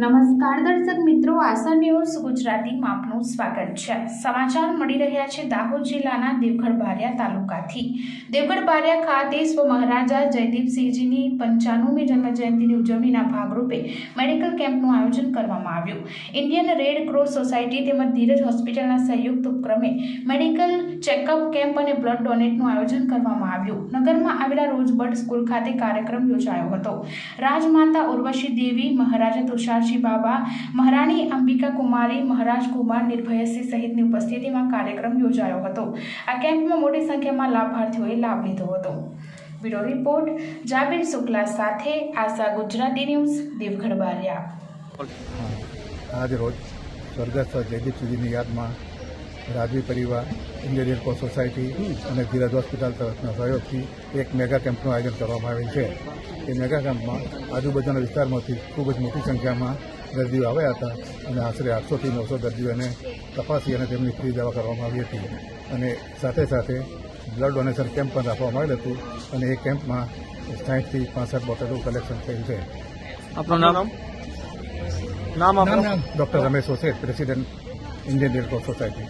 નમસ્કાર દર્શક મિત્રો, આશા ન્યૂઝ ગુજરાતીમાં આપનું સ્વાગત છે. સમાચાર મળી રહ્યા છે દાહોદ જિલ્લાના દેવગઢ બારિયા તાલુકાથી. દેવગઢ બારિયા ખાતે સ્વ મહારાજા જયદીપસિંહજીની પંચાણુમી જન્મજયંતિની ઉજવણીના ભાગરૂપે મેડિકલ કેમ્પનું આયોજન કરવામાં આવ્યું. ઇન્ડિયન રેડ ક્રોસ સોસાયટી તેમજ ધીરજ હોસ્પિટલના સંયુક્ત ઉપક્રમે મેડિકલ ચેકઅપ કેમ્પ અને બ્લડ ડોનેટનું આયોજન કરવામાં આવ્યું. નગરમાં આવેલા રોજબર્ડ સ્કૂલ ખાતે કાર્યક્રમ યોજાયો હતો. રાજમાતા ઉર્વશી દેવી, મહારાજા તુષારજી બાબા, મહારાણી અંબિકા કુમારી, મહારાજ કુમાર નિર્ભયસિંહ સહિતની ઉપસ્થિતિમાં કાર્યક્રમ યોજાયો હતો. આ કેમ્પમાં મોટી સંખ્યામાં લાભાર્થીઓએ લાભ લીધો હતો. બ્યુરો રિપોર્ટ, જાબીર શુક્લા સાથે આશા ગુજરાતી ન્યૂઝ, દેવગઢ બારિયા. આજ રોજ સ્વર્ગસ્થ જયદીપ સુધીની યાદમાં રાજવી પરિવાર ઇન્ડિયન રેડક્રોસ સોસાયટી અને ધીરજ હોસ્પિટલ તરફના સહયોગથી એક મેગા કેમ્પનું આયોજન કરવામાં આવેલ છે. એ મેગા કેમ્પમાં આજુબાજુના વિસ્તારમાંથી ખૂબ જ મોટી સંખ્યામાં દર્દીઓ આવ્યા હતા અને આશરે આઠસોથી નવસો દર્દીઓને તપાસી અને તેમની ફ્રી દવા કરવામાં આવી હતી. અને સાથે સાથે બ્લડ ડોનેશન કેમ્પ પણ રાખવામાં આવેલ હતું અને એ કેમ્પમાં સાઠથી પાસઠ બોટલો કલેક્શન થયું છે. આપનું નામ? નામ? Doctor Ramesh Oset president Indian Red Cross society